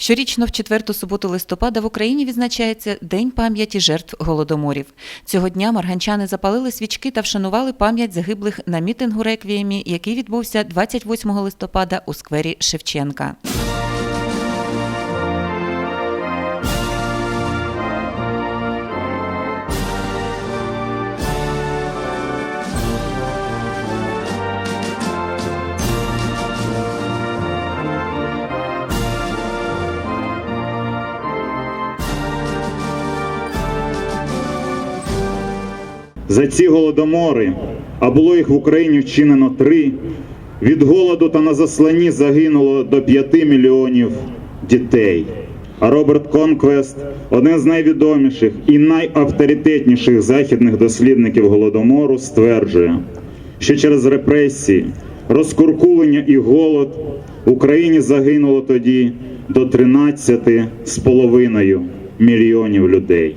Щорічно в четверту суботу листопада в Україні відзначається День пам'яті жертв голодоморів. Цього дня марганчани запалили свічки та вшанували пам'ять загиблих на мітингу реквіємі, який відбувся 28 листопада у сквері Шевченка. За ці голодомори, а було їх в Україні вчинено три, від голоду та на засланні загинуло до 5 мільйонів дітей. А Роберт Конквест, один з найвідоміших і найавторитетніших західних дослідників голодомору, стверджує, що через репресії, розкуркулення і голод в Україні загинуло тоді до 13,5 мільйонів людей.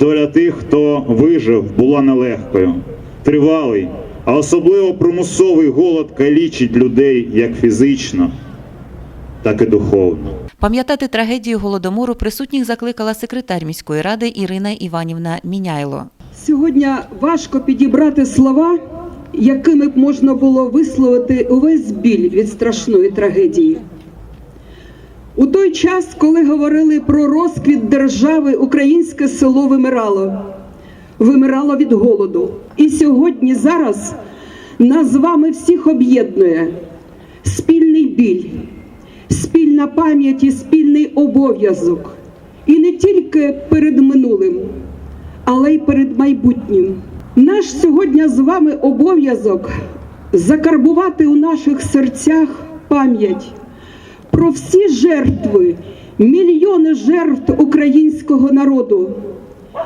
Доля тих, хто вижив, була нелегкою. Тривалий, а особливо примусовий голод калічить людей як фізично, так і духовно. Пам'ятати трагедію голодомору присутніх закликала секретар міської ради Ірина Іванівна Міняйло. Сьогодні важко підібрати слова, якими б можна було висловити увесь біль від страшної трагедії. У той час, коли говорили про розквіт держави, українське село вимирало, вимирало від голоду. І сьогодні зараз нас з вами всіх об'єднує спільний біль, спільна пам'ять і спільний обов'язок. І не тільки перед минулим, але й перед майбутнім. Наш сьогодні з вами обов'язок закарбувати у наших серцях пам'ять про всі жертви, мільйони жертв українського народу.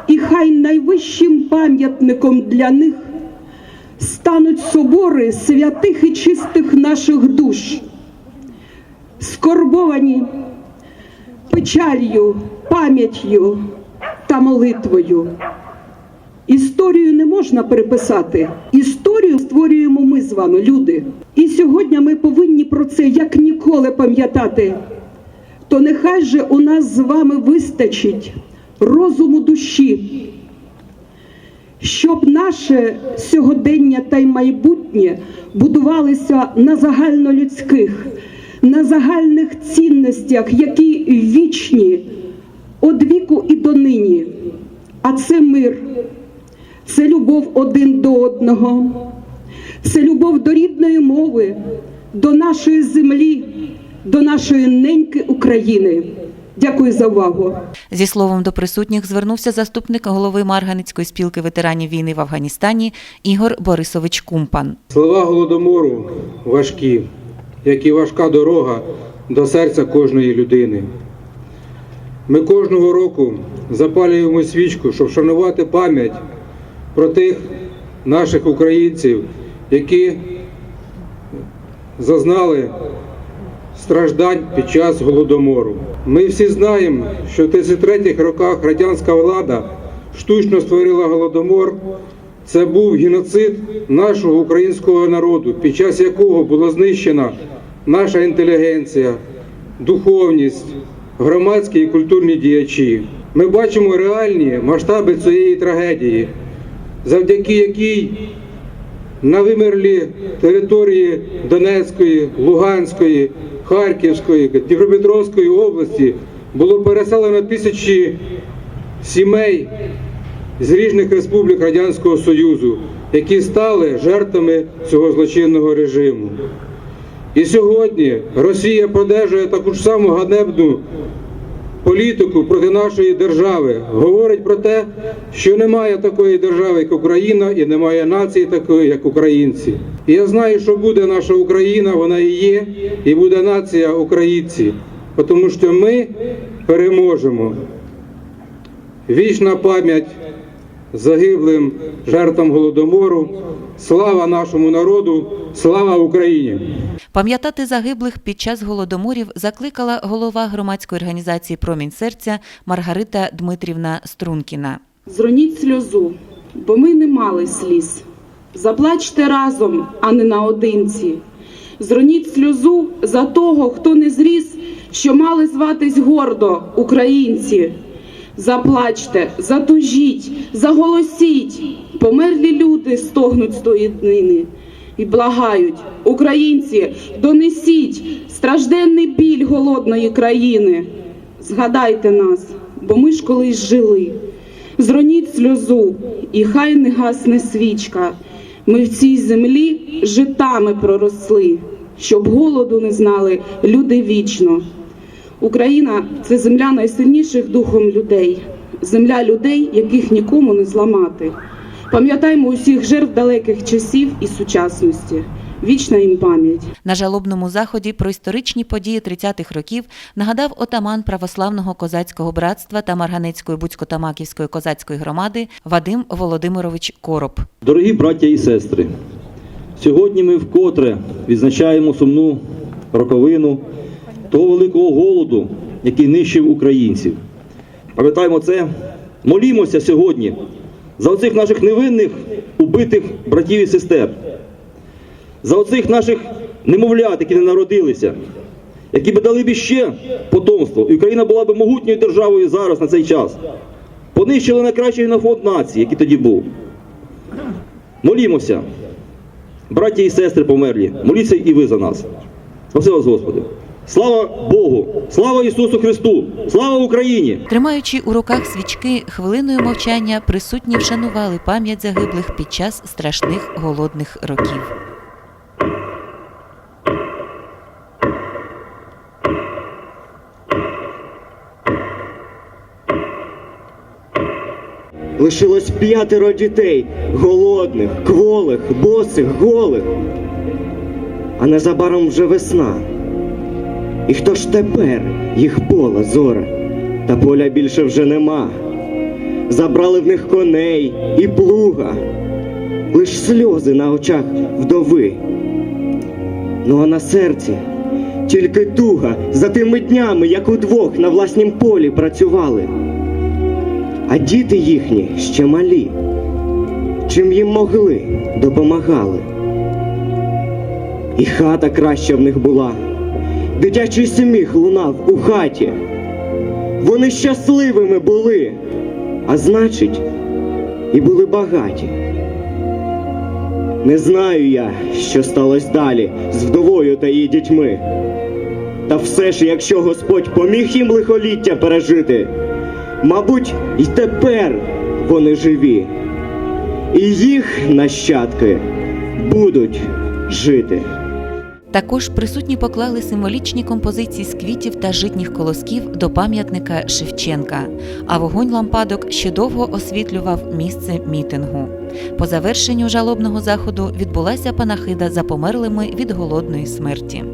І хай найвищим пам'ятником для них стануть собори святих і чистих наших душ, скорбовані печалью, пам'яттю та молитвою. Історію не можна переписати. Історію створюємо ми з вами, люди. І сьогодні ми повинні про це як ніколи пам'ятати. То нехай же у нас з вами вистачить розуму душі, щоб наше сьогодення та й майбутнє будувалися на загальнолюдських, на загальних цінностях, які вічні од віку і донині. А це мир, це любов один до одного, це любов до рідної мови, до нашої землі, до нашої неньки України. Дякую за увагу. Зі словом до присутніх звернувся заступник голови Марганецької спілки ветеранів війни в Афганістані Ігор Борисович Кумпан. Слова голодомору важкі, як і важка дорога до серця кожної людини. Ми кожного року запалюємо свічку, щоб вшанувати пам'ять про тих наших українців, які зазнали страждань під час голодомору. Ми всі знаємо, що в 33-х роках радянська влада штучно створила голодомор. Це був геноцид нашого українського народу, під час якого була знищена наша інтелігенція, духовність, громадські і культурні діячі. Ми бачимо реальні масштаби цієї трагедії, завдяки якій на вимерлі території Донецької, Луганської, Харківської, Дніпропетровської області було переселено тисячі сімей з різних республік Радянського Союзу, які стали жертвами цього злочинного режиму. І сьогодні Росія продовжує таку ж саму ганебну політику проти нашої держави. Говорить про те, що немає такої держави, як Україна, і немає нації такої, як українці. І я знаю, що буде наша Україна, вона і є, і буде нація українці, тому що ми переможемо. Вічна пам'ять загиблим жертвам голодомору. Слава нашому народу, слава Україні! Пам'ятати загиблих під час голодоморів закликала голова громадської організації Промінь серця Маргарита Дмитрівна Стрункіна. Зроніть сльозу, бо ми не мали сліз. Заплачте разом, а не наодинці. Зроніть сльозу за того, хто не зріс що мали зватись гордо українці. Заплачте, затужіть, заголосіть, померлі люди стогнуть з тої днини і благають, українці, донесіть стражденний біль голодної країни. Згадайте нас, бо ми ж колись жили. Зроніть сльозу, і хай не гасне свічка. Ми в цій землі житами проросли, щоб голоду не знали люди вічно. Україна це земля найсильніших духом людей, земля людей, яких нікому не зламати. Пам'ятаймо усіх жертв далеких часів і сучасності. Вічна їм пам'ять. На жалобному заході про історичні події 30-х років нагадав отаман православного козацького братства та Марганецької Буцько-Тамаківської козацької громади Вадим Володимирович Короб. Дорогі браття і сестри, сьогодні ми вкотре відзначаємо сумну роковину того великого голоду, який нищив українців. Пам'ятаємо це, молімося сьогодні за оцих наших невинних убитих братів і сестер, за оцих наших немовлят, які не народилися, які би дали б ще потомство, і Україна була б могутньою державою зараз на цей час. Понищили найкращий генофонд нації, який тоді був. Молімося. Браття і сестри померлі, моліться і ви за нас. Спаси вас, Господи. Слава Богу! Слава Ісусу Христу! Слава Україні! Тримаючи у руках свічки, хвилиною мовчання присутні вшанували пам'ять загиблих під час страшних голодних років. Лишилось п'ятеро дітей, голодних, кволих, босих, голих. А незабаром вже весна. І хто ж тепер їх пола зоре? Та поля більше вже нема. Забрали в них коней і плуга, лиш сльози на очах вдови. Ну а на серці тільки туга за тими днями, як удвох на власнім полі працювали а діти їхні ще малі. Чим їм могли, допомагали. І хата краща в них була, дитячий сміх лунав у хаті. Вони щасливими були, а значить, і були багаті. Не знаю я, що сталося далі з вдовою та її дітьми. Та все ж, якщо Господь поміг їм лихоліття пережити, Мабуть, і тепер вони живі, і їх нащадки будуть жити. Також присутні поклали символічні композиції з квітів та житніх колосків до пам'ятника Шевченка, а вогонь лампадок ще довго освітлював місце мітингу. По завершенню жалобного заходу відбулася панахида за померлими від голодної смерті.